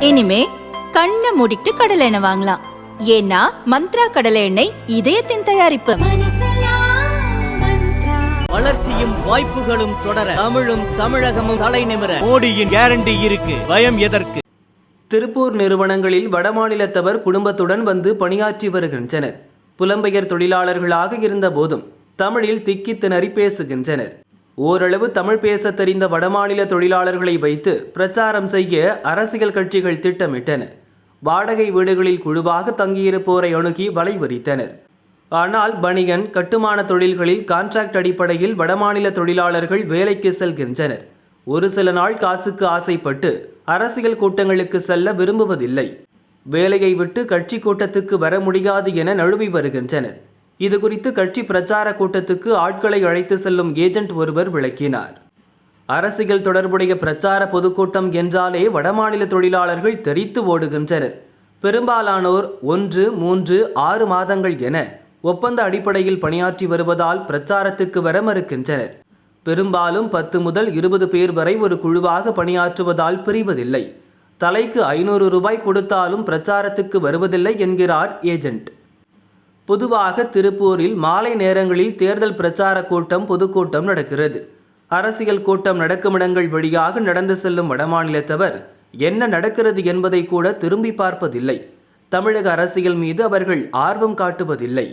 இனிமே கண்ணை மூடிட்டு கடலை எண்ணெய் வாங்கலாம். ஏன்னா மந்த்ரா கடலை எண்ணெய் இதயத்தின் தயாரிப்பு. வளர்ச்சியும் வாய்ப்புகளும் தொடர தமிழும் தமிழகமும் தலைநிமிர மோடியின் கேரண்டி இருக்கு. பயம் எதற்கு? திருப்பூர் நிறுவனங்களில் வடமாநிலத்தவர் குடும்பத்துடன் வந்து பணியாற்றி வருகின்றனர். புலம்பெயர் தொழிலாளர்களாக இருந்த போதும் தமிழில் திக்கி திணறி பேசுகின்றனர். ஓரளவு தமிழ் பேசத் தெரிந்த வடமாநில தொழிலாளர்களை வைத்து பிரச்சாரம் செய்ய அரசியல் கட்சிகள் திட்டமிட்டன. வாடகை வீடுகளில் குழுவாக தங்கியிருப்போரை அணுகி வலை விரித்தனர். ஆனால் பணிகன் கட்டுமான தொழில்களில் கான்ட்ராக்ட் அடிப்படையில் வடமாநில தொழிலாளர்கள் வேலைக்கு செல்கின்றனர். ஒரு சில நாள் காசுக்கு ஆசைப்பட்டு அரசியல் கூட்டங்களுக்கு செல்ல விரும்புவதில்லை. வேலையை விட்டு கட்சி கூட்டத்துக்கு வர முடியாது என நழுவி வருகின்றனர். இது குறித்து கட்சி பிரச்சார கூட்டத்துக்கு ஆட்களை அழைத்து செல்லும் ஏஜென்ட் ஒருவர் விளக்கினார். அரசியல் தொடர்புடைய பிரச்சார பொதுக்கூட்டம் என்றாலே வடமாநில தொழிலாளர்கள் தெரித்து ஓடுகின்றனர். பெரும்பாலானோர் ஒன்று மூன்று ஆறு மாதங்கள் என ஒப்பந்த அடிப்படையில் பணியாற்றி வருவதால் பிரச்சாரத்துக்கு வர மறுக்கின்றனர். பெரும்பாலும் பத்து முதல் இருபது பேர் வரை ஒரு குழுவாக பணியாற்றுவதால் பிரிவதில்லை. தலைக்கு ஐநூறு ரூபாய் கொடுத்தாலும் பிரச்சாரத்துக்கு வருவதில்லை என்கிறார் ஏஜென்ட். பொதுவாக திருப்பூரில் மாலை நேரங்களில் தேர்தல் பிரச்சார கூட்டம் பொதுக்கூட்டம் நடக்கிறது. அரசியல் கூட்டம் நடக்கும் இடங்கள் வழியாக நடந்து செல்லும் வடமாநிலத்தவர் என்ன நடக்கிறது என்பதை கூட திரும்பி பார்ப்பதில்லை. தமிழக அரசியல் மீது அவர்கள் ஆர்வம் காட்டுவதில்லை.